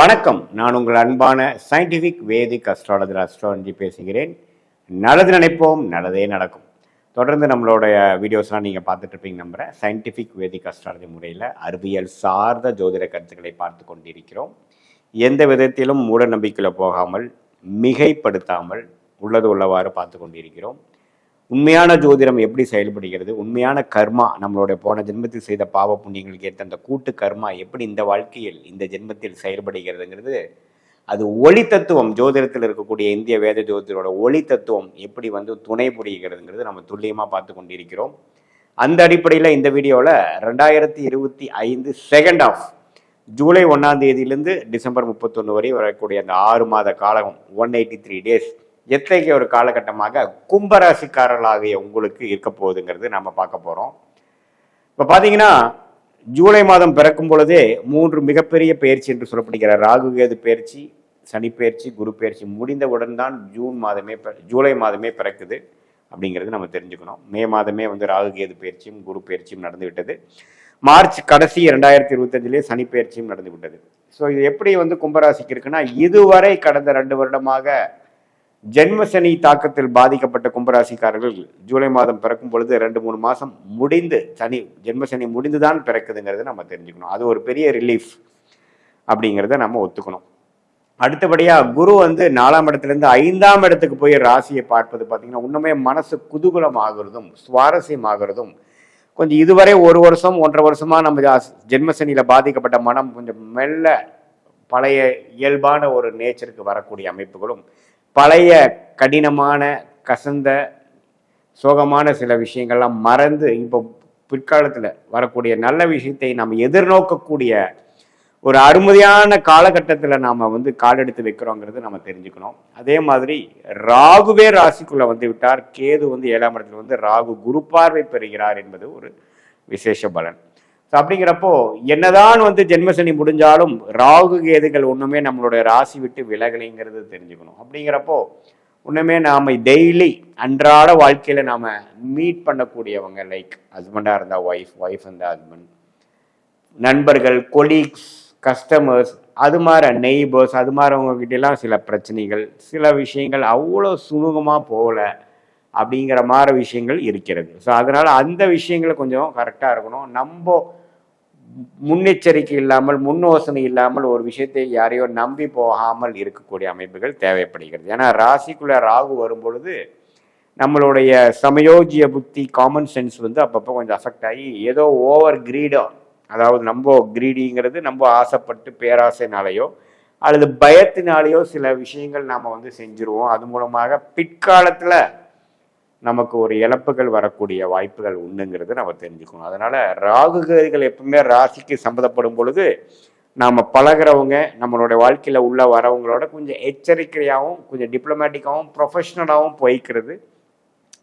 வணக்கம். நான் உங்கள் அன்பான சயின்டிஃபிக் வேதிக் அஸ்ட்ராலஜர் அஸ்ட்ராலஜி பேசுகிறேன். நல்லது நினைப்போம் நல்லதே நடக்கும். தொடர்ந்து நம்மளுடைய வீடியோஸ்லாம் நீங்கள் பார்த்துட்ருப்பீங்க நம்புகிறேன் சயின்டிஃபிக் வேதிக் அஸ்ட்ராலஜி முறையில் அறிவியல் சார்ந்த ஜோதிட கருத்துக்களை பார்த்து கொண்டிருக்கிறோம். எந்த விதத்திலும் மூட நம்பிக்கையில் போகாமல் மிகைப்படுத்தாமல் உள்ளது உள்ளவாறு பார்த்து கொண்டிருக்கிறோம். உண்மையான ஜோதிடம் எப்படி செயல்படுகிறது? உண்மையான கர்மா நம்மளுடைய போன ஜென்மத்தில் செய்த பாவ புண்ணியங்களுக்கு ஏற்ற அந்த கூட்டு கர்மா எப்படி இந்த வாழ்க்கையில் இந்த ஜென்மத்தில் செயல்படுகிறதுங்கிறது அது ஒளி தத்துவம் ஜோதிடத்தில் இருக்கக்கூடிய இந்திய வேத ஜோதிடரோட ஒளி தத்துவம் எப்படி வந்து துணை புரிகிறதுங்கிறது நம்ம துல்லியமாக பார்த்து கொண்டிருக்கிறோம். அந்த அடிப்படையில் இந்த வீடியோவில் ரெண்டாயிரத்தி இருபத்தி ஐந்து செகண்ட் ஆஃப் ஜூலை ஒன்றாம் தேதியிலேருந்து டிசம்பர் முப்பத்தொன்று வரை வரக்கூடிய அந்த ஆறு மாத காலம் ஒன் எயிட்டி த்ரீ டேஸ் எத்தகைய ஒரு காலகட்டமாக கும்பராசிக்காரர்களாகிய உங்களுக்கு இருக்க போகுதுங்கிறது நம்ம பார்க்க போகிறோம் இப்போ பார்த்தீங்கன்னா ஜூலை மாதம் பிறக்கும் பொழுதே மூன்று மிகப்பெரிய பயிற்சி என்று சொல்லப்படுகிற ராகு கேது பயிற்சி சனி பயிற்சி குரு பயிற்சி முடிந்தவுடன் தான் ஜூன் மாதமே பிற- ஜூலை மாதமே பிறக்குது அப்படிங்கிறது நம்ம தெரிஞ்சுக்கணும். மே மாதமே வந்து ராகு கேது பயிற்சியும் குரு பயிற்சியும் நடந்துவிட்டது மார்ச் கடைசி ரெண்டாயிரத்தி இருபத்தஞ்சிலே சனி பயிற்சியும் நடந்து விட்டது. ஸோ இது எப்படி வந்து கும்பராசிக்கு இருக்குன்னா இதுவரை கடந்த ரெண்டு வருடமாக ஜென்மசனி தாக்கத்தில் பாதிக்கப்பட்ட கும்பராசிக்காரர்கள் ஜூலை மாதம் பிறக்கும் பொழுது ரெண்டு மூணு மாதம் முடிந்து சனி ஜென்மசனி முடிந்துதான் பிறக்குதுங்கிறத நம்ம தெரிஞ்சுக்கணும். அது ஒரு பெரிய ரிலீஃப் அப்படிங்கிறத நம்ம ஒத்துக்கணும். அடுத்தபடியாக குரு வந்து நாலாம் இடத்துலேருந்து ஐந்தாம் இடத்துக்கு போய் ராசியை பார்ப்பது பார்த்தீங்கன்னா இன்னுமே மனசு குதூகலம் ஆகுறதும் சுவாரஸ்யம் ஆகுறதும் கொஞ்சம் இதுவரை ஒரு வருஷம் ஒன்றரை வருஷமாக நம்ம ஜென்மசனியில் பாதிக்கப்பட்ட மனம் கொஞ்சம் மெல்ல பழைய இயல்பான ஒரு நேச்சருக்கு வரக்கூடிய அமைப்புகளும் பழைய கடினமான கசந்த சோகமான சில விஷயங்கள்லாம் மறந்து இப்போ பிற்காலத்தில் வரக்கூடிய நல்ல விஷயத்தை நாம் எதிர்நோக்கக்கூடிய ஒரு அருமதியான காலகட்டத்தில் நாம் வந்து காலெடுத்து வைக்கிறோங்கிறது நம்ம தெரிஞ்சுக்கணும். அதே மாதிரி ராகுவே ராசிக்குள்ளே வந்து விட்டார். கேது வந்து ஏழாம் இடத்துல வந்து ராகு குரு பார்வை பெறுகிறார் என்பது ஒரு விசேஷ பலன். ஸோ அப்படிங்கிறப்போ என்னதான் வந்து ஜென்மசனி முடிஞ்சாலும் ராகு கேதுகள் ஒன்றுமே நம்மளுடைய ராசி விட்டு விலகலைங்கிறது தெரிஞ்சுக்கணும். அப்படிங்கிறப்போ ஒன்றுமே நாம் டெய்லி அன்றாட வாழ்க்கையில் நாம் மீட் பண்ணக்கூடியவங்க லைக் ஹஸ்பண்டாக இருந்தால் ஒய்ஃப் ஒய்ஃப் இருந்தால் ஹஸ்பண்ட் நண்பர்கள் கொலீக்ஸ் கஸ்டமர்ஸ் அது மாதிரி நெய்பர்ஸ் அது மாதிரிவங்ககிட்டலாம் சில பிரச்சனைகள் சில விஷயங்கள் அவ்வளோ சுமூகமாக போகல அப்படிங்கிற மாதிரி விஷயங்கள் இருக்கிறது. ஸோ அதனால் அந்த விஷயங்களை கொஞ்சம் கரெக்டாக இருக்கணும். நம்ம முன்னெச்சரிக்கை இல்லாமல் முன்னோசனை இல்லாமல் ஒரு விஷயத்தை யாரையோ நம்பி போகாமல் இருக்கக்கூடிய அமைப்புகள் தேவைப்படுகிறது. ஏன்னா ராசிக்குள்ளே ராகு வரும்பொழுது நம்மளுடைய சமயோஜிய புத்தி காமன் சென்ஸ் வந்து அப்பப்போ கொஞ்சம் அஃபெக்ட் ஆகி ஏதோ ஓவர் கிரீடோ அதாவது நம்ம கிரீடிங்கிறது நம்ம ஆசைப்பட்டு பேராசைனாலேயோ அல்லது பயத்தினாலேயோ சில விஷயங்கள் நாம் வந்து செஞ்சுருவோம். அது மூலமாக பிற்காலத்தில் நமக்கு ஒரு இழப்புகள் வரக்கூடிய வாய்ப்புகள் உண்டுங்கிறது நம்ம தெரிஞ்சுக்கணும். அதனால ராகுகர்கள் எப்பவுமே ராசிக்கு சம்மந்தப்படும் பொழுது நாம் பழகுறவங்க நம்மளுடைய வாழ்க்கையில் உள்ள வரவங்களோட கொஞ்சம் எச்சரிக்கையாகவும் கொஞ்சம் டிப்ளமேட்டிக்காகவும் ப்ரொஃபஷ்னலாகவும் போய்க்கிறது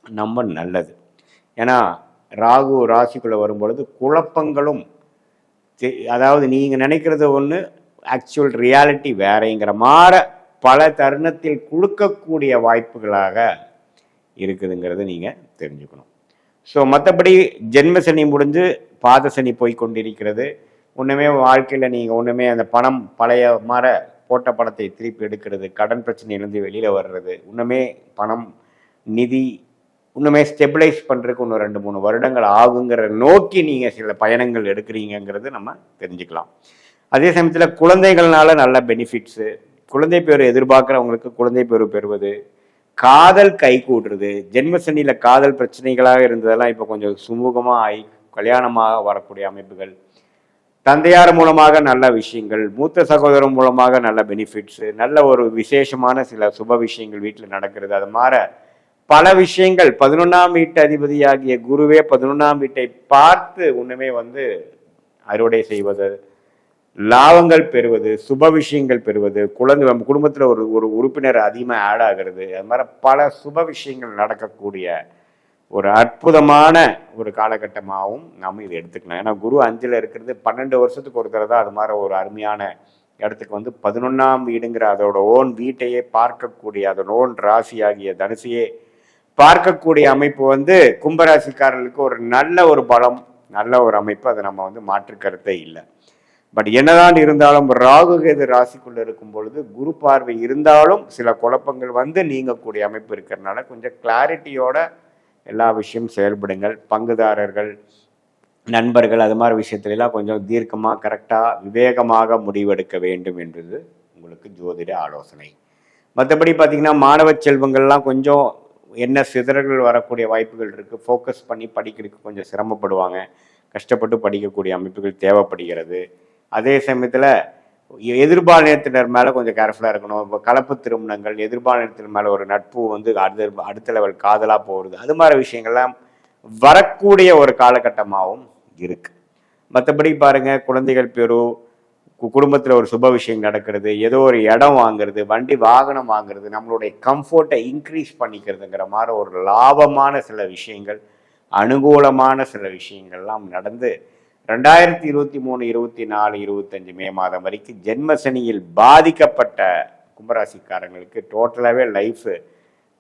நம்ம நல்லது. ஏன்னா ராகு ராசிக்குள்ளே வரும்பொழுது குழப்பங்களும் தெ- அதாவது நீங்கள் நினைக்கிறது ஒன்று ஆக்சுவல் ரியாலிட்டி வேறங்கிற மாற பல தருணத்தில் கொடுக்கக்கூடிய வாய்ப்புகளாக இருக்குதுங்கிறத நீங்கள் தெரிஞ்சுக்கணும். ஸோ மற்றபடி ஜென்ம சனி முடிஞ்சு பாத சனி போய் கொண்டிருக்கிறது. ஒன்றுமே வாழ்க்கையில் நீங்கள் ஒன்றுமே அந்த பணம் பழைய மாற போட்ட பணத்தை திருப்பி எடுக்கிறது கடன் பிரச்சனையிலேருந்து வெளியில் வர்றது இன்னுமே பணம் நிதி இன்னுமே ஸ்டெபிளைஸ் பண்ணுறதுக்கு இன்னும் ரெண்டு மூணு வருடங்கள் ஆகுங்கிற நோக்கி நீங்கள் சில பயணங்கள் எடுக்கிறீங்கங்கிறது நம்ம தெரிஞ்சுக்கலாம். அதே சமயத்தில் குழந்தைகள்னால நல்ல பெனிஃபிட்ஸு குழந்தை பேர் எதிர்பார்க்குறவங்களுக்கு குழந்தை பேர் பெறுவது காதல் கை கூடுறது. ஜென்மசனியில் காதல் பிரச்சனைகளாக இருந்ததெல்லாம் இப்போ கொஞ்சம் சுமூகமாக ஆகி கல்யாணமாக வரக்கூடிய அமைப்புகள். தந்தையார் மூலமாக நல்ல விஷயங்கள் மூத்த சகோதரன் மூலமாக நல்ல பெனிஃபிட்ஸு நல்ல ஒரு விசேஷமான சில சுப விஷயங்கள் வீட்டில் நடக்கிறது. அது மாற பல விஷயங்கள் பதினொன்றாம் வீட்டு அதிபதியாகிய குருவே பதினொன்றாம் வீட்டை பார்த்து ஒன்றுமே வந்து அறுவடை செய்வது லாபங்கள் பெறுவது சுப விஷயங்கள் பெறுவது குழந்தை நம்ம குடும்பத்தில் ஒரு ஒரு உறுப்பினர் அதிகமாக ஆட் ஆகிறது அது மாதிரி பல சுப விஷயங்கள் நடக்கக்கூடிய ஒரு அற்புதமான ஒரு காலகட்டமாகவும் நாம் இதை எடுத்துக்கலாம் ஏன்னா குரு அஞ்சில் இருக்கிறது பன்னெண்டு வருஷத்துக்கு ஒரு தான் அது மாதிரி ஒரு அருமையான இடத்துக்கு வந்து பதினொன்றாம் வீடுங்கிற அதோட ஓன் வீட்டையே பார்க்கக்கூடிய அதோட ஓன் ராசி ஆகிய தனுசையே பார்க்கக்கூடிய அமைப்பு வந்து கும்பராசிக்காரர்களுக்கு ஒரு நல்ல ஒரு பலம் நல்ல ஒரு அமைப்பு அதை நம்ம வந்து மாற்று கருத்தே இல்லை. பட் என்னதான் இருந்தாலும் ராகு கேது ராசிக்குள்ள இருக்கும் பொழுது குரு பார்வை இருந்தாலும் சில குழப்பங்கள் வந்து நீங்கக்கூடிய அமைப்பு இருக்கிறதுனால கொஞ்சம் கிளாரிட்டியோட எல்லா விஷயம் செயல்படுங்கள். பங்குதாரர்கள் நண்பர்கள் அது மாதிரி விஷயத்துலலாம் கொஞ்சம் தீர்க்கமாக கரெக்டாக விவேகமாக முடிவெடுக்க வேண்டும் என்றது உங்களுக்கு ஜோதிட ஆலோசனை. மற்றபடி பார்த்திங்கன்னா மாணவ செல்வங்கள்லாம் கொஞ்சம் என்ன சிதறல்கள் வரக்கூடிய வாய்ப்புகள் இருக்குது ஃபோக்கஸ் பண்ணி படிக்கிறதுக்கு கொஞ்சம் சிரமப்படுவாங்க. கஷ்டப்பட்டு படிக்கக்கூடிய அமைப்புகள் தேவைப்படுகிறது. அதே சமயத்தில் எதிர்பாலினத்தினர் மேலே கொஞ்சம் கேர்ஃபுல்லாக இருக்கணும். இப்போ கலப்பு திருமணங்கள் எதிர்பாலினத்தினர் மேலே ஒரு நட்பு வந்து அடுத்த அடுத்த லெவல் காதலாக போகிறது அது மாதிரி விஷயங்கள்லாம் வரக்கூடிய ஒரு காலகட்டமாகவும் இருக்குது மற்றபடி பாருங்கள் குழந்தைகள் பெரு குடும்பத்தில் ஒரு சுப விஷயம் நடக்கிறது ஏதோ ஒரு இடம் வாங்குறது வண்டி வாகனம் வாங்குறது நம்மளுடைய கம்ஃபர்ட்டை இன்க்ரீஸ் பண்ணிக்கிறதுங்கிற மாதிரி ஒரு லாபமான சில விஷயங்கள் அனுகூலமான சில விஷயங்கள்லாம் நடந்து ரெண்டாயிரத்தி இருபத்தி மூணு இருபத்தி நாலு இருபத்தஞ்சு மே மாதம் வரைக்கும் ஜென்மசனியில் பாதிக்கப்பட்ட கும்பராசிக்காரங்களுக்கு டோட்டலாகவே லைஃபு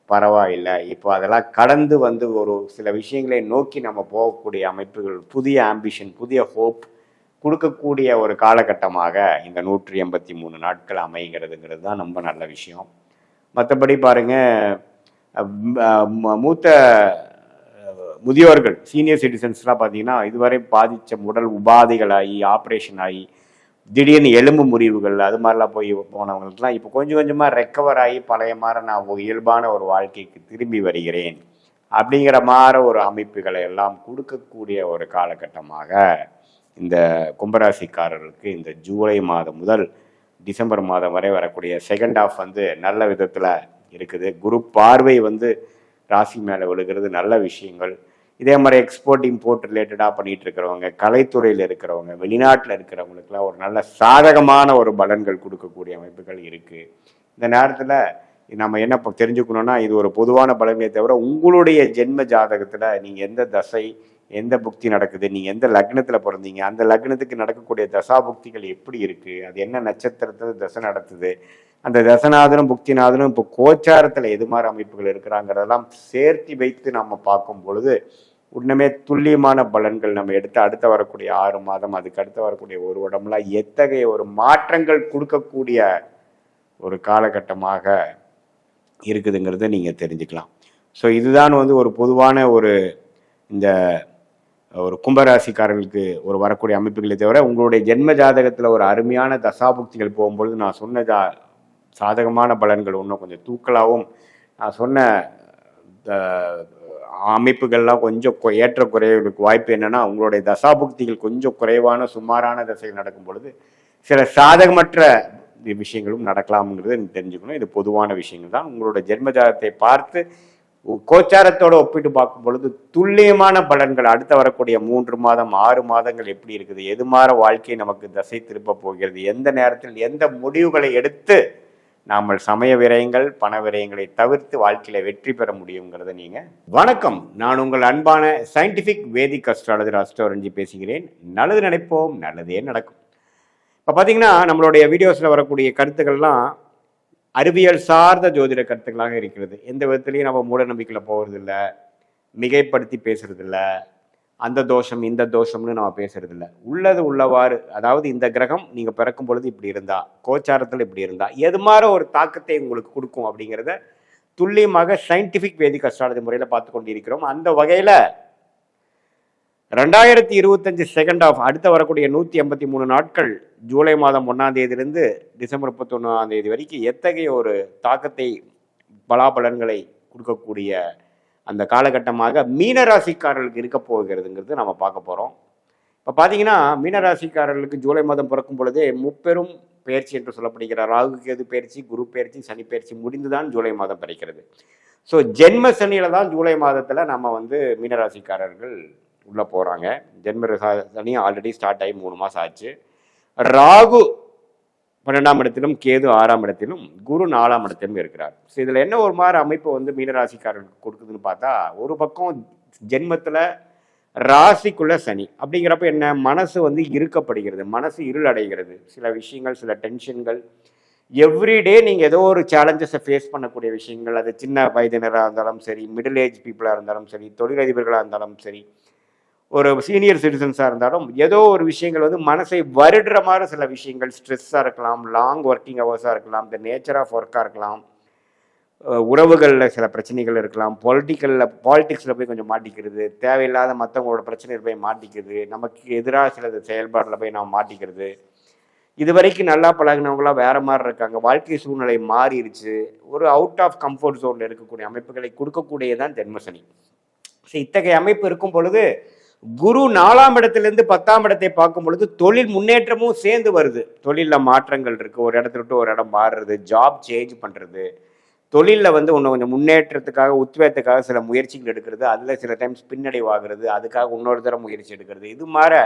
பரவாயில்லை. இப்போ அதெல்லாம் கடந்து வந்து ஒரு சில விஷயங்களை நோக்கி நம்ம போகக்கூடிய அமைப்புகள் புதிய ஆம்பிஷன் புதிய ஹோப் கொடுக்கக்கூடிய ஒரு காலகட்டமாக இந்த நூற்றி எண்பத்தி மூணு நாட்கள் அமைகிறதுங்கிறது தான் ரொம்ப நல்ல விஷயம். மற்றபடி பாருங்க மூத்த முதியோர்கள் சீனியர் சிட்டிசன்ஸ்லாம் பார்த்தீங்கன்னா இதுவரை பாதித்த உடல் உபாதைகளாகி ஆப்ரேஷன் ஆகி திடீர்னு எலும்பு முறிவுகள் அது மாதிரிலாம் போய் போனவங்களுக்குலாம் இப்போ கொஞ்சம் கொஞ்சமாக ரெக்கவர் ஆகி பழைய மாதிரி நான் ஒரு இயல்பான ஒரு வாழ்க்கைக்கு திரும்பி வருகிறேன். அப்படிங்கிற மாதிரி ஒரு அமைப்புகளை எல்லாம் கொடுக்கக்கூடிய ஒரு காலகட்டமாக இந்த கும்பராசிக்காரர்களுக்கு இந்த ஜூலை மாதம் முதல் டிசம்பர் மாதம் வரை வரக்கூடிய செகண்ட் ஆஃப் வந்து நல்ல விதத்தில் இருக்குது. குரு பார்வை வந்து ராசி மேலே விழுகிறது நல்ல விஷயங்கள். இதே மாதிரி எக்ஸ்போர்ட் இம்போர்ட் ரிலேட்டடாக பண்ணிட்டு இருக்கிறவங்க கலைத்துறையில் இருக்கிறவங்க வெளிநாட்டில் இருக்கிறவங்களுக்குலாம் ஒரு நல்ல சாதகமான ஒரு பலன்கள் கொடுக்கக்கூடிய அமைப்புகள் இருக்குது இந்த நேரத்தில் நம்ம என்ன இப்போ தெரிஞ்சுக்கணும்னா இது ஒரு பொதுவான பலன்களை தவிர உங்களுடைய ஜென்ம ஜாதகத்தில் நீங்கள் எந்த தசை எந்த புக்தி நடக்குது நீங்கள் எந்த லக்னத்தில் பிறந்தீங்க அந்த லக்னத்துக்கு நடக்கக்கூடிய தசா புக்திகள் எப்படி இருக்குது அது என்ன நட்சத்திரத்தில் தசை நடத்துது அந்த தசநாதனும் புக்திநாதனும் இப்போ கோச்சாரத்தில் எது மாதிரி அமைப்புகள் இருக்கிறாங்கிறதெல்லாம் சேர்த்து வைத்து நம்ம பார்க்கும் பொழுது உடனே துல்லியமான பலன்கள் நம்ம எடுத்து அடுத்த வரக்கூடிய ஆறு மாதம் அதுக்கு அடுத்து வரக்கூடிய ஒரு உடம்புலாம் எத்தகைய ஒரு மாற்றங்கள் கொடுக்கக்கூடிய ஒரு காலகட்டமாக இருக்குதுங்கிறத நீங்கள் தெரிஞ்சுக்கலாம். ஸோ இதுதான் வந்து ஒரு பொதுவான ஒரு இந்த ஒரு கும்பராசிக்காரர்களுக்கு ஒரு வரக்கூடிய அமைப்புகளை தவிர உங்களுடைய ஜென்ம ஜாதகத்தில் ஒரு அருமையான தசாபுக்திகள் போகும்பொழுது நான் சொன்ன ஜா சாதகமான பலன்கள் இன்னும் கொஞ்சம் தூக்கலாகவும் நான் சொன்ன அமைப்புகள்லாம் கொஞ்சம் கொ- ஏற்றக்குறைவுக்கு வாய்ப்பு என்னென்னா உங்களுடைய தசாபுக்திகள் கொஞ்சம் குறைவான சுமாரான தசைகள் நடக்கும் பொழுது சில சாதகமற்ற விஷயங்களும் நடக்கலாம்ங்கிறது தெரிஞ்சுக்கணும். இது பொதுவான விஷயங்கள் தான். உங்களோட ஜென்மஜாதத்தை பார்த்து கோச்சாரத்தோடு கோச்சாரத்தோட ஒப்பிட்டு பார்க்கும் பொழுது துல்லியமான பலன்கள் அடுத்து வரக்கூடிய மூன்று மாதம் ஆறு மாதங்கள் எப்படி இருக்குது எது மாற வாழ்க்கை நமக்கு தசை திருப்ப போகிறது எந்த நேரத்தில் எந்த முடிவுகளை எடுத்து நாம் சமய விரயங்கள் பண விரயங்களை தவிர்த்து வாழ்க்கையில வெற்றி பெற முடியுங்கிறத நீங்க வணக்கம். நான் உங்கள் அன்பான சயின்டிபிக் வேதிக் அஸ்ட்ராலஜர் அஸ்ட்ரோரஞ்சி பேசுகிறேன். நல்லது நினைப்போம் நல்லதே நடக்கும். இப்போ பார்த்தீங்கன்னா நம்மளுடைய வீடியோஸில் வரக்கூடிய கருத்துக்கள்லாம் அறிவியல் சார்ந்த ஜோதிட கருத்துக்களாக இருக்கிறது. எந்த விதத்துலையும் நம்ம மூட நம்பிக்கையில் போகிறதில்ல மிகைப்படுத்தி பேசுறதில்லை அந்த தோஷம் இந்த தோஷம்னு நம்ம பேசுறதில்ல. உள்ளது உள்ளவாறு அதாவது இந்த கிரகம் நீங்கள் பிறக்கும் பொழுது இப்படி இருந்தா கோச்சாரத்தில் இப்படி இருந்தா எது மாதிரி ஒரு தாக்கத்தை உங்களுக்கு கொடுக்கும் அப்படிங்கிறத துல்லியமாக சயின்டிஃபிக் வேதிக் அஸ்ட்ராலஜி முறையில் பார்த்து கொண்டிருக்கிறோம். அந்த வகையில் ரெண்டாயிரத்தி இருபத்தஞ்சு செகண்ட் ஆஃப் அடுத்த வரக்கூடிய நூற்றி எண்பத்தி மூணு நாட்கள் ஜூலை மாதம் ஒன்றாம் தேதியிலிருந்து டிசம்பர் முப்பத்தொன்னாம் தேதி வரைக்கும் எத்தகைய ஒரு தாக்கத்தை பலாபலன்களை கொடுக்கக்கூடிய அந்த காலகட்டமாக மீனராசிக்காரர்களுக்கு இருக்க போகிறதுங்கிறது நம்ம பார்க்க போகிறோம் இப்போ பார்த்தீங்கன்னா மீனராசிக்காரர்களுக்கு ஜூலை மாதம் பிறக்கும் பொழுதே முப்பெரும் பயிற்சி என்று சொல்லப்படுகிற ராகு கேது பயிற்சி குரு பயிற்சி சனி பயிற்சி முடிந்து தான் ஜூலை மாதம் பிறக்கிறது. ஸோ ஜென்ம சனியில் தான் ஜூலை மாதத்தில் நம்ம வந்து மீனராசிக்காரர்கள் உள்ளே போகிறாங்க ஜென்ம சனி ஆல்ரெடி ஸ்டார்ட் ஆகி மூணு மாதம் ஆச்சு. ராகு பன்னெண்டாம் இடத்திலும் கேது ஆறாம் இடத்திலும் குரு நாலாம் இடத்திலும் இருக்கிறார். ஸோ இதில் என்ன ஒரு மாதிரி அமைப்பு வந்து மீனராசிக்காரர்களுக்கு கொடுக்குதுன்னு பார்த்தா ஒரு பக்கம் ஜென்மத்தில் ராசிக்குள்ள சனி. அப்படிங்கிறப்ப என்ன? மனசு வந்து இறுக்கப்படுகிறது. மனசு இருள் அடைகிறது சில விஷயங்கள் சில டென்ஷன்கள். எவ்ரிடே நீங்கள் ஏதோ ஒரு சேலஞ்சஸை ஃபேஸ் பண்ணக்கூடிய விஷயங்கள். அது சின்ன வயதினராக இருந்தாலும் சரி மிடில் ஏஜ் பீப்புளாக இருந்தாலும் சரி தொழிலதிபர்களாக இருந்தாலும் சரி ஒரு சீனியர் சிட்டிசன்ஸாக இருந்தாலும் ஏதோ ஒரு விஷயங்கள் வந்து மனசை வருடுற மாதிரி சில விஷயங்கள் ஸ்ட்ரெஸ்ஸாக இருக்கலாம் லாங் ஒர்க்கிங் ஹவர்ஸாக இருக்கலாம் த நேச்சர் ஆஃப் ஒர்க்காக இருக்கலாம். உறவுகளில் சில பிரச்சனைகள் இருக்கலாம். பொலிட்டிக்கலில் பாலிட்டிக்ஸில் போய் கொஞ்சம் மாட்டிக்கிறது தேவையில்லாத மற்றவங்களோட பிரச்சனையில் போய் மாட்டிக்கிறது நமக்கு எதிராக சில செயல்பாட்டில் போய் நாம் மாட்டிக்கிறது. இது வரைக்கும் நல்லா பழகினவங்களாம் வேறு மாதிரி இருக்காங்க. வாழ்க்கை சூழ்நிலை மாறிடுச்சு. ஒரு அவுட் ஆஃப் கம்ஃபர்ட் ஜோனில் இருக்கக்கூடிய அமைப்புகளை கொடுக்கக்கூடியதான் ஜென்மசனி ஸோ இத்தகைய அமைப்பு இருக்கும் பொழுது குரு நாலாம் இடத்திலிருந்து பத்தாம் இடத்தை பார்க்கும் பொழுது தொழில் முன்னேற்றமும் சேர்ந்து வருது. தொழிலில் மாற்றங்கள் இருக்குது ஒரு இடத்துல விட்டு ஒரு இடம் மாறுறது ஜாப் சேஞ்ச் பண்ணுறது தொழிலில் வந்து ஒன்று கொஞ்சம் முன்னேற்றத்துக்காக உத்வேகத்துக்காக சில முயற்சிகள் எடுக்கிறது. அதில் சில டைம்ஸ் பின்னடைவாகிறது. அதுக்காக இன்னொரு தரம் முயற்சி எடுக்கிறது. இது மாதிரி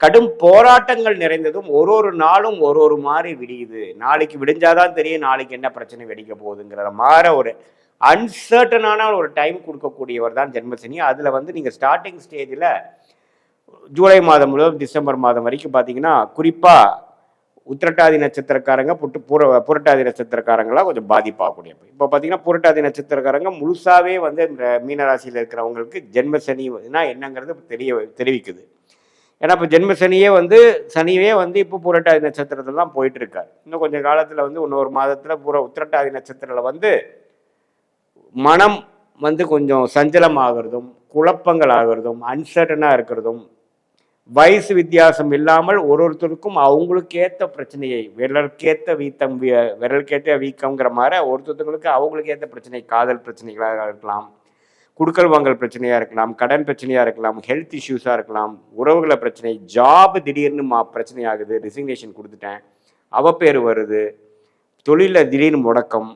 கடும் போராட்டங்கள் நிறைந்ததும் ஒரு ஒரு நாளும் ஒரு ஒரு மாதிரி விடியுது. நாளைக்கு விடிஞ்சாதான் தெரியும் நாளைக்கு என்ன பிரச்சனை வெடிக்க போகுதுங்கிற மாற ஒரு அன்சர்டனான ஒரு டைம் கொடுக்கக்கூடியவர் தான் ஜென்மசனி. அதில் வந்து நீங்கள் ஸ்டார்டிங் ஸ்டேஜில் ஜூலை மாதம் முதல் டிசம்பர் மாதம் வரைக்கும் பார்த்தீங்கன்னா குறிப்பாக உத்திரட்டாதி நட்சத்திரக்காரங்க புட்டு புற புரட்டாதி நட்சத்திரக்காரங்களாம் கொஞ்சம் பாதிப்பாகக்கூடிய இப்போ பார்த்தீங்கன்னா புரட்டாதி நட்சத்திரக்காரங்க முழுசாகவே வந்து இந்த மீனராசியில் இருக்கிறவங்களுக்கு ஜென்மசனினா என்னங்கிறது தெரிய தெரிவிக்குது. ஏன்னா இப்போ ஜென்மசனியே வந்து சனியே வந்து இப்போ புரட்டாதி நட்சத்திரத்தில் தான் போயிட்டு இருக்காரு. இன்னும் கொஞ்சம் காலத்தில் வந்து இன்னொரு மாதத்தில் புற உத்திரட்டாதி நட்சத்திரத்தில் வந்து மனம் வந்து கொஞ்சம் சஞ்சலம் ஆகிறதும் குழப்பங்கள் ஆகிறதும் அன்சர்டனாக இருக்கிறதும் வயசு வித்தியாசம் இல்லாமல் ஒரு ஒருத்தருக்கும் அவங்களுக்கேற்ற பிரச்சனையை விரலுக்கேற்ற வீத்தம் விரலுக்கேற்ற வீக்கங்கிற மாதிரி ஒருத்தருக்கு அவங்களுக்கு ஏற்ற பிரச்சனை காதல் பிரச்சனைகளாக இருக்கலாம் குடுக்கல் வாங்கல் பிரச்சனையாக இருக்கலாம் கடன் பிரச்சனையாக இருக்கலாம் ஹெல்த் இஷ்யூஸாக இருக்கலாம் உறவுகளை பிரச்சனை ஜாப் திடீர்னு மா பிரச்சனை ஆகுது ரிசிக்னேஷன் கொடுத்துட்டேன் அவப்பேர் வருது தொழிலில் திடீர்னு முடக்கம்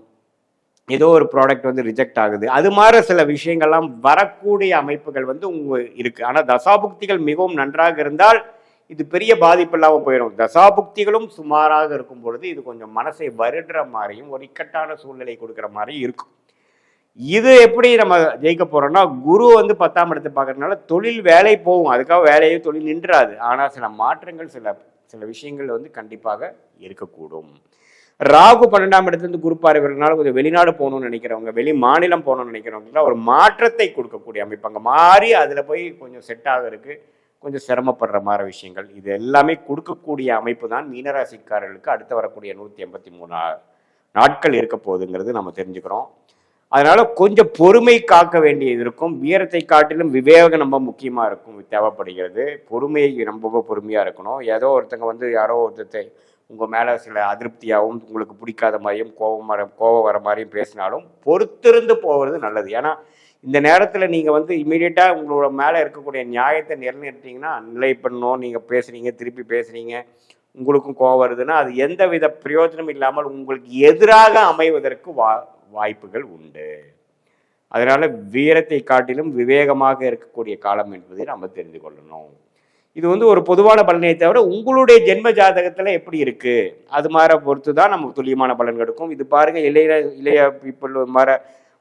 ஏதோ ஒரு ப்ராடக்ட் வந்து ரிஜெக்ட் ஆகுது. அது மாதிரி சில விஷயங்கள்லாம் வரக்கூடிய அமைப்புகள் வந்து உங்க இருக்கு. ஆனால் தசாபுக்திகள் மிகவும் நன்றாக இருந்தால் இது பெரிய பாதிப்பு இல்லாமல் போயிடும். தசாபுக்திகளும் சுமாராக இருக்கும் பொழுது இது கொஞ்சம் மனசை வருடுற மாதிரியும் ஒரு இக்கட்டான சூழ்நிலை கொடுக்குற மாதிரியும் இருக்கும். இது எப்படி நம்ம ஜெயிக்க போறோம்னா குரு வந்து பத்தாம் இடத்தை பார்க்கறதுனால தொழில் வேலை போகும். அதுக்காக வேலையே தொழில் நின்றாது. ஆனால் சில மாற்றங்கள் சில சில விஷயங்கள் வந்து கண்டிப்பாக இருக்கக்கூடும். ராகு பன்னெண்டாம் இடத்துலேருந்து குரு பார்வைனால கொஞ்சம் வெளிநாடு போகணும்னு நினைக்கிறவங்க வெளி மாநிலம் போகணும்னு நினைக்கிறவங்க ஒரு மாற்றத்தை கொடுக்கக்கூடிய அமைப்பு அங்கே மாறி அதில் போய் கொஞ்சம் செட் ஆகிறதுக்கு கொஞ்சம் சிரமப்படுற மாதிரி விஷயங்கள். இது எல்லாமே கொடுக்கக்கூடிய அமைப்பு தான் மீனராசிக்காரர்களுக்கு அடுத்து வரக்கூடிய நூற்றி எண்பத்தி மூணு நாட்கள் இருக்க போகுதுங்கிறது நம்ம தெரிஞ்சுக்கிறோம். அதனால் கொஞ்சம் பொறுமை காக்க வேண்டியது இருக்கும். வீரத்தை காட்டிலும் விவேகம் ரொம்ப முக்கியமாக இருக்கும். தேவைப்படுகிறது. பொறுமையை ரொம்ப பொறுமையாக இருக்கணும். ஏதோ ஒருத்தங்க வந்து யாரோ ஒருத்தர் உங்கள் மேலே சில அதிருப்தியாகவும் உங்களுக்கு பிடிக்காத மாதிரியும் கோபம் வர கோபம் வர மாதிரியும் பேசினாலும் பொறுத்திருந்து போகிறது நல்லது. ஏன்னா இந்த நேரத்தில் நீங்கள் வந்து இமீடியட்டாக உங்களோட மேலே இருக்கக்கூடிய நியாயத்தை நிலைநிறுத்திங்கன்னா நிலை பண்ணணும் நீங்கள் பேசுகிறீங்க திருப்பி பேசுகிறீங்க உங்களுக்கும் கோபம் வருதுன்னா அது எந்த வித பிரயோஜனம் இல்லாமல் உங்களுக்கு எதிராக அமைவதற்கு வா வாய்ப்புகள் உண்டு. அதனால் வீரத்தை காட்டிலும் விவேகமாக இருக்கக்கூடிய காலம் என்பதை நம்ம தெரிந்து கொள்ளணும். இது வந்து ஒரு பொதுவான பலனை தவிர உங்களுடைய ஜென்ம ஜாதகத்துல எப்படி இருக்கு? அது மாதிரி பொறுத்து தான் நமக்கு துல்லியமான பலன் கிடைக்கும் இது பாருங்க இளைய இளைய பீப்புள் மாதிரி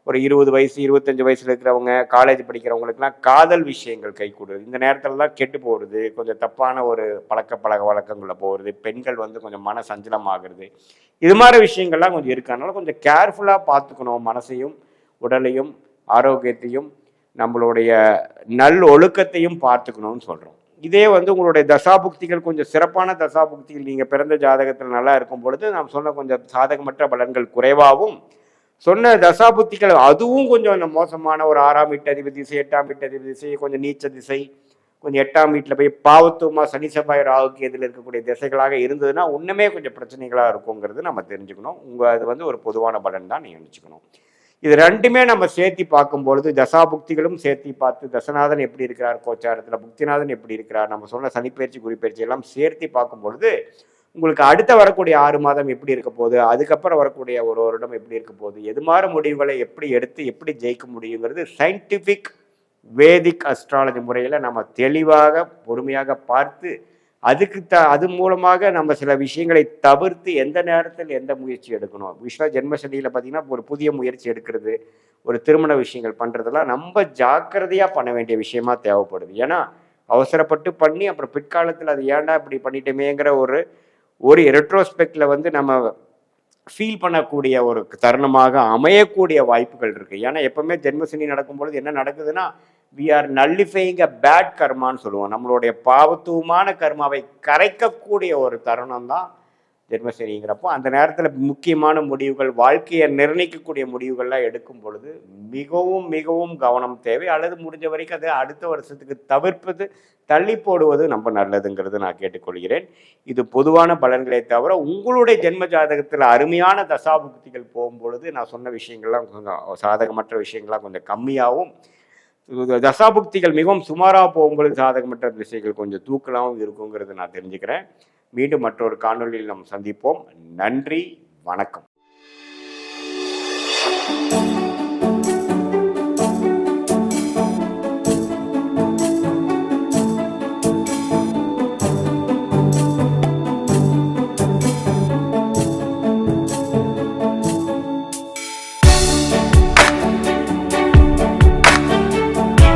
ஒரு இருபது வயசு இருபத்தஞ்சு வயசுல இருக்கிறவங்க காலேஜ் படிக்கிறவங்களுக்குலாம் காதல் விஷயங்கள் கை கூடுது. இந்த நேரத்துல தான் கெட்டு போகிறது கொஞ்சம் தப்பான ஒரு பழக்க பழக்க வழக்கங்களில் போகிறது பெண்கள் வந்து கொஞ்சம் மன சஞ்சலம் ஆகுறது இது மாதிரி விஷயங்கள்லாம் கொஞ்சம் இருக்கிறதுனால கொஞ்சம் கேர்ஃபுல்லாக பார்த்துக்கணும் மனசையும் உடலையும் ஆரோக்கியத்தையும் நம்மளுடைய நல் ஒழுக்கத்தையும் பார்த்துக்கணும்னு சொல்கிறோம் இதே வந்து உங்களுடைய தசாபுக்திகள் கொஞ்சம் சிறப்பான தசாபுக்திகள். நீங்கள் பிறந்த ஜாதகத்தில் நல்லா இருக்கும் பொழுது நாம் சொன்ன கொஞ்சம் சாதகமற்ற பலன்கள் குறைவாகவும் சொன்ன தசாபுக்திகள் அதுவும் கொஞ்சம் மோசமான ஒரு ஆறாம் வீட்டு அதிபதி திசை எட்டாம் வீட்டு அதிபதி திசை கொஞ்சம் நீச்ச திசை கொஞ்சம் எட்டாம் வீட்டில் போய் பாவத்துவமாக சனி செவ்வாய் ராகுக்கு எதில் இருக்கக்கூடிய திசைகளாக இருந்ததுன்னா ஒன்றுமே கொஞ்சம் பிரச்சனைகளாக இருக்குங்கிறது நம்ம தெரிஞ்சுக்கணும். உங்கள் அது வந்து ஒரு பொதுவான பலன் தான் நீங்கள் நினச்சிக்கணும். இது ரெண்டுமே நம்ம சேர்த்தி பார்க்கும்பொழுது தசாபுக்திகளும் சேர்த்தி பார்த்து தசநாதன் எப்படி இருக்கிறார் கோச்சாரத்தில் புக்திநாதன் எப்படி இருக்கிறார் நம்ம சொன்ன சனிப்பயிற்சி குறிப்பயிற்சி எல்லாம் சேர்த்தி பார்க்கும்பொழுது உங்களுக்கு அடுத்த வரக்கூடிய ஆறு மாதம் எப்படி இருக்க போகுது அதுக்கப்புறம் வரக்கூடிய ஒரு வருடம் எப்படி இருக்க போகுது எது மாதிரி முடிவுகளை எப்படி எடுத்து எப்படி ஜெயிக்க முடியுங்கிறது சயின்டிஃபிக் வேதிக் அஸ்ட்ராலஜி முறையில் நம்ம தெளிவாக பொறுமையாக பார்த்து அதுக்கு த அது மூலமாக நம்ம சில விஷயங்களை தவிர்த்து எந்த நேரத்தில் எந்த முயற்சி எடுக்கணும்? விஸ்வ ஜென்மசனியில் பார்த்தீங்கன்னா ஒரு புதிய முயற்சி எடுக்கிறது ஒரு திருமண விஷயங்கள் பண்ணுறதெல்லாம் ரொம்ப ஜாக்கிரதையாக பண்ண வேண்டிய விஷயமா தேவைப்படுது. ஏன்னா அவசரப்பட்டு பண்ணி அப்புறம் பிற்காலத்தில் அது ஏன்டா இப்படி பண்ணிட்டோமேங்கிற ஒரு ஒரு ரெட்ரோஸ்பெக்டில் வந்து நம்ம ஃபீல் பண்ணக்கூடிய ஒரு தருணமாக அமையக்கூடிய வாய்ப்புகள் இருக்குது ஏன்னா எப்போவுமே ஜென்மசனி நடக்கும் பொழுது என்ன நடக்குதுன்னா we are nullifying a bad கர்மான்னு சொல்லுவோம். நம்மளுடைய பாவத்துவமான கர்மாவை கரைக்கக்கூடிய ஒரு தருணம் தான் ஜென்மசனிங்கிறப்போ அந்த நேரத்தில் முக்கியமான முடிவுகள் வாழ்க்கையை நிர்ணயிக்கக்கூடிய முடிவுகள்லாம் எடுக்கும் பொழுது மிகவும் மிகவும் கவனம் தேவை. அல்லது முடிஞ்ச வரைக்கும் அதை அடுத்த வருஷத்துக்கு தவிர்ப்பது தள்ளி போடுவது நம்ம நல்லதுங்கிறது நான் கேட்டுக்கொள்கிறேன். இது பொதுவான பலன்களை தவிர உங்களுடைய ஜென்ம ஜாதகத்தில் அருமையான தசாபுக்திகள் போகும்பொழுது நான் சொன்ன விஷயங்கள்லாம் கொஞ்சம் சாதகமற்ற விஷயங்கள்லாம் கொஞ்சம் கம்மியாகவும் தசாபுக்திகள் மிகவும் சுமாராக போகும்பொழுது சாதகமற்ற திசைகள் கொஞ்சம் தூக்கலாகவும் இருக்குங்கிறது நான் தெரிஞ்சுக்கிறேன். மீண்டும் மற்றொரு காணொளியில் நாம் சந்திப்போம். நன்றி வணக்கம்.